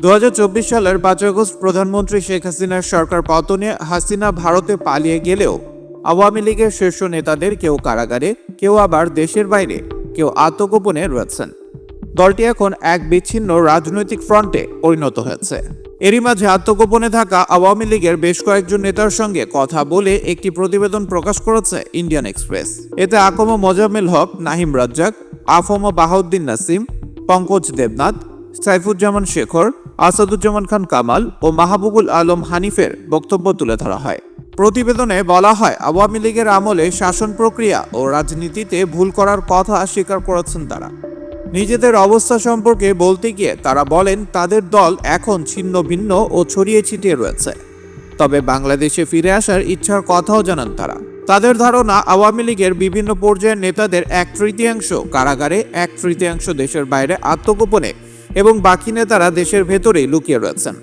দু হাজার চব্বিশ সালের পাঁচ আগস্ট প্রধানমন্ত্রী শেখ হাসিনার সরকার পতনে হাসিনা ভারতে পালিয়ে গেলেও আওয়ামী লীগের শীর্ষ নেতাদের কেউ কারাগারে, কেউ আবার দেশের বাইরে, কেউ আত্মগোপনে রয়েছেন। দলটি এখন এক বিচ্ছিন্ন রাজনৈতিক ফ্রন্টে পরিণত হয়েছে। এরই মাঝে আত্মগোপনে থাকা আওয়ামী লীগের বেশ কয়েকজন নেতার সঙ্গে কথা বলে একটি প্রতিবেদন প্রকাশ করেছে ইন্ডিয়ান এক্সপ্রেস। এতে আকম মোজাম্মেল হক, নাহিম রাজ্জাক, আফম বাহাউদ্দিন নাসিম, পঙ্কজ দেবনাথ, সাইফুজ্জামান শেখর আসাদুজ্জামান খান কামাল ও মাহবুবুল আলম হানিফের বক্তব্য তুলে ধরা হয়। প্রতিবেদনে বলা হয়, আওয়ামী লীগের আমলে শাসন প্রক্রিয়া ও রাজনীতিতে ভুল করার কথা স্বীকার করেছেন তারা। নিজেদের অবস্থা সম্পর্কে বলতে গিয়ে তারা বলেন, তাদের দল এখন ছিন্ন ভিন্ন ও ছড়িয়ে ছিটিয়ে রয়েছে। তবে বাংলাদেশে ফিরে আসার ইচ্ছার কথাও জানান তারা। তাদের ধারণা, আওয়ামী লীগের বিভিন্ন পর্যায়ের নেতাদের এক তৃতীয়াংশ কারাগারে, এক তৃতীয়াংশ দেশের বাইরে আত্মগোপনে এবং বাকি নেতারা দেশের ভেতরে লুকিয়ে রয়েছেন।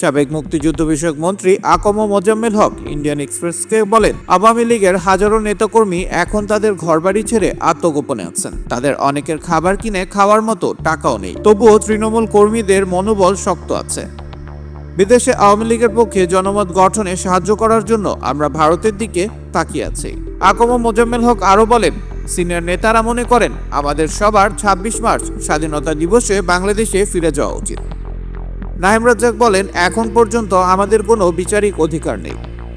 সাবেক মুক্তিযুদ্ধ বিষয়ক মন্ত্রী আকম মোজাম্মেল হক ইন্ডিয়ান এক্সপ্রেসকে বলেন, আওয়ামী লীগের হাজারো নেতাকর্মী এখন তাদের ঘরবাড়ি ছেড়ে আত্মগোপনে আছেন। তাদের অনেকের খাবার কিনে খাওয়ার মতো টাকাও নেই। তবুও তৃণমূল কর্মীদের মনোবল শক্ত আছে। বিদেশে আওয়ামী লীগের পক্ষে জনমত গঠনে সাহায্য করার জন্য আমরা ভারতের দিকে তাকিয়ে আছি। আকম মোজাম্মেল হক আরও বলেন সিনিয়র নেতারা মনে করেন আমাদের সবার ২৬ মার্চ স্বাধীনতা দিবসে বাংলাদেশে ফিরে যাওয়া উচিত। নাহিম রাজ্জাক বলেন, এখন পর্যন্ত আমাদের কোনো বিচারিক অধিকার নেই।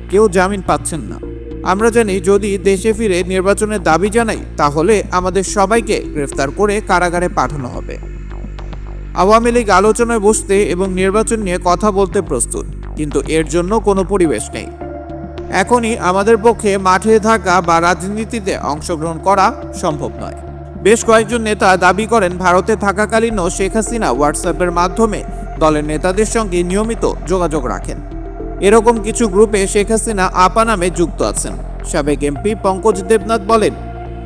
কেউ জামিন পাচ্ছেন না। আমরা জানি যদি দেশে ফিরে নির্বাচনের দাবি জানাই, তাহলে আমাদের সবাইকে গ্রেফতার করে কারাগারে পাঠানো হবে। আওয়ামী লীগ আলোচনায় বসতে এবং নির্বাচন নিয়ে কথা বলতে প্রস্তুত, কিন্তু এর জন্য কোনো পরিবেশ নেই। এখনই আমাদের পক্ষে মাঠে থাকা বা রাজনীতিতে অংশগ্রহণ করা সম্ভব নয়। বেশ কয়েকজন নেতা দাবি করেন, ভারতে থাকাকালীনও শেখ হাসিনা হোয়াটসঅ্যাপের মাধ্যমে দলের নেতাদের সঙ্গে নিয়মিত যোগাযোগ রাখেন। এরকম কিছু গ্রুপে শেখ হাসিনা আপা নামে যুক্ত আছেন। সাবেক এমপি পঙ্কজ দেবনাথ বলেন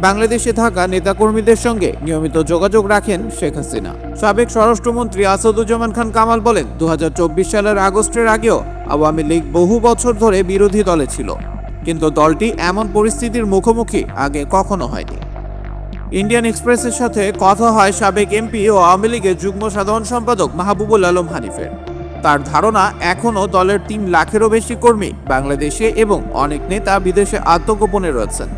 বাংলাদেশে থাকা নেতাকর্মীদের সঙ্গে নিয়মিত যোগাযোগ রাখেন শেখ হাসিনা। সাবেক স্বরাষ্ট্রমন্ত্রী আসাদুজ্জামান খান কামাল বলেন, দুহাজার চব্বিশ সালের আগস্টের আগেও আওয়ামী লীগ বহু বছর ধরে বিরোধী দলে ছিল। কিন্তু দলটি এমন পরিস্থিতির মুখোমুখি আগে কখনো হয়নি। ইন্ডিয়ান এক্সপ্রেসের সাথে কথা হয় সাবেক এমপি ও আওয়ামী লীগের যুগ্ম সাধারণ সম্পাদক মাহবুবুল আলম হানিফের। তার ধারণা এখনও দলের তিন লাখেরও বেশি কর্মী বাংলাদেশে এবং অনেক নেতা বিদেশে আত্মগোপনে রয়েছেন।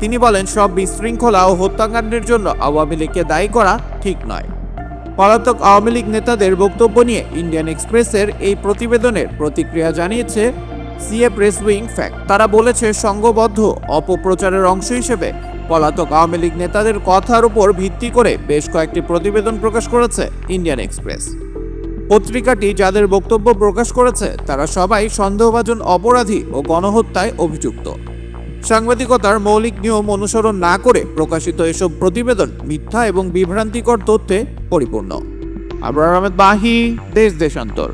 তিনি বলেন, সব বিশৃঙ্খলা ও হত্যাকাণ্ডের জন্য আওয়ামী লীগকে দায়ী করা ঠিক নয়। পলাতক আওয়ামী লীগ নেতাদের বক্তব্য নিয়ে ইন্ডিয়ান এক্সপ্রেসের এই প্রতিবেদনের প্রতিক্রিয়া জানিয়েছে সিএ প্রেস উইং ফ্যাক্ট তারা বলেছে, সংঘবদ্ধ, অপপ্রচারের অংশ হিসেবে পলাতক আওয়ামী লীগ নেতাদের কথার উপর ভিত্তি করে বেশ কয়েকটি প্রতিবেদন প্রকাশ করেছে ইন্ডিয়ান এক্সপ্রেস। পত্রিকাটি যাদের বক্তব্য প্রকাশ করেছে, তারা সবাই সন্দেহভাজন, অপরাধী ও গণহত্যায় অভিযুক্ত। সাংবাদিকতার মৌলিক নিয়ম অনুসরণ না করে প্রকাশিত এসব প্রতিবেদন মিথ্যা এবং বিভ্রান্তিকর তথ্যে পরিপূর্ণ। আবরার আহমেদ বাহি, দেশ দেশান্তর।